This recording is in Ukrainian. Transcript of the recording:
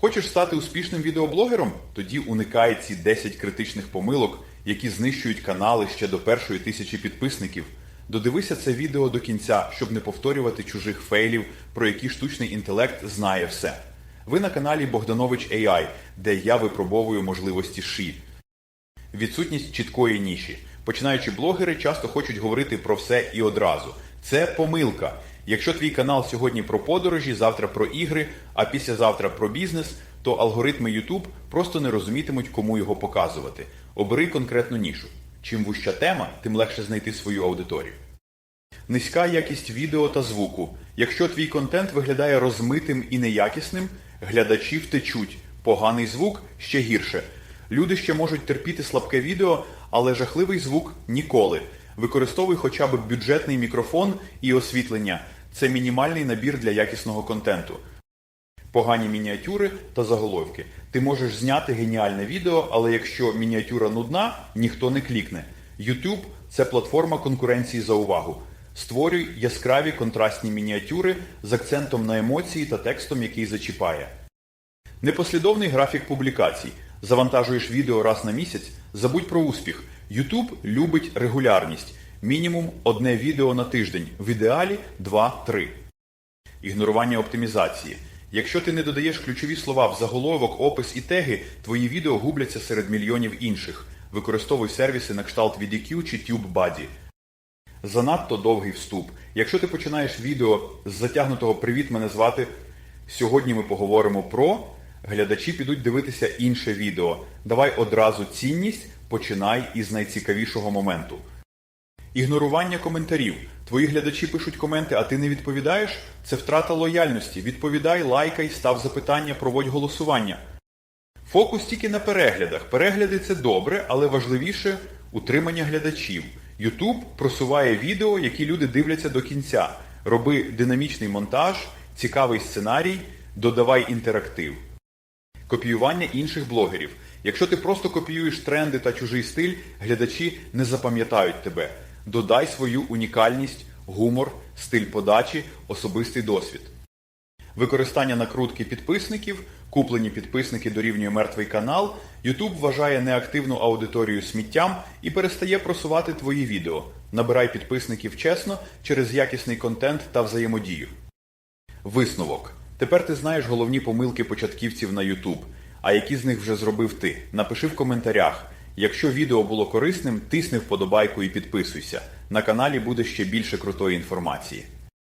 Хочеш стати успішним відеоблогером? Тоді уникай ці 10 критичних помилок, які знищують канали ще до першої тисячі підписників. Додивися це відео до кінця, щоб не повторювати чужих фейлів, про які штучний інтелект знає все. Ви на каналі Богданович AI, де я випробовую можливості ШІ. Відсутність чіткої ніші. Починаючи блогери часто хочуть говорити про все і одразу. Це помилка. Якщо твій канал сьогодні про подорожі, завтра про ігри, а післязавтра про бізнес, то алгоритми YouTube просто не розумітимуть, кому його показувати. Обери конкретну нішу. Чим вуща тема, тим легше знайти свою аудиторію. Низька якість відео та звуку. Якщо твій контент виглядає розмитим і неякісним, глядачі втечуть. Поганий звук ще гірше. Люди ще можуть терпіти слабке відео, але жахливий звук ніколи. Використовуй хоча б бюджетний мікрофон і освітлення. Це мінімальний набір для якісного контенту. Погані мініатюри та заголовки. Ти можеш зняти геніальне відео, але якщо мініатюра нудна, ніхто не клікне. YouTube – це платформа конкуренції за увагу. Створюй яскраві контрастні мініатюри з акцентом на емоції та текстом, який зачіпає. Непослідовний графік публікацій. Завантажуєш відео раз на місяць, забудь про успіх. YouTube любить регулярність. Мінімум одне відео на тиждень, в ідеалі 2-3. Ігнорування оптимізації. Якщо ти не додаєш ключові слова в заголовок, опис і теги, твої відео губляться серед мільйонів інших. Використовуй сервіси на кшталт VDQ чи TubeBuddy. Занадто довгий вступ. Якщо ти починаєш відео з затягнутого Привіт, мене звати. Сьогодні ми поговоримо про. Глядачі підуть дивитися інше відео. Давай одразу цінність, починай із найцікавішого моменту. Ігнорування коментарів. Твої глядачі пишуть коменти, а ти не відповідаєш? Це втрата лояльності. Відповідай, лайкай, став запитання, проводь голосування. Фокус тільки на переглядах. Перегляди це добре, але важливіше утримання глядачів. YouTube просуває відео, які люди дивляться до кінця. Роби динамічний монтаж, цікавий сценарій, додавай інтерактив. Копіювання інших блогерів. Якщо ти просто копіюєш тренди та чужий стиль, глядачі не запам'ятають тебе. Додай свою унікальність, гумор, стиль подачі, особистий досвід. Використання накрутки підписників, куплені підписники дорівнює мертвий канал, YouTube вважає неактивну аудиторію сміттям і перестає просувати твої відео. Набирай підписників чесно через якісний контент та взаємодію. Висновок. Тепер ти знаєш головні помилки початківців на YouTube. А які з них вже зробив ти? Напиши в коментарях. Якщо відео було корисним, тисни вподобайку і підписуйся. На каналі буде ще більше крутої інформації.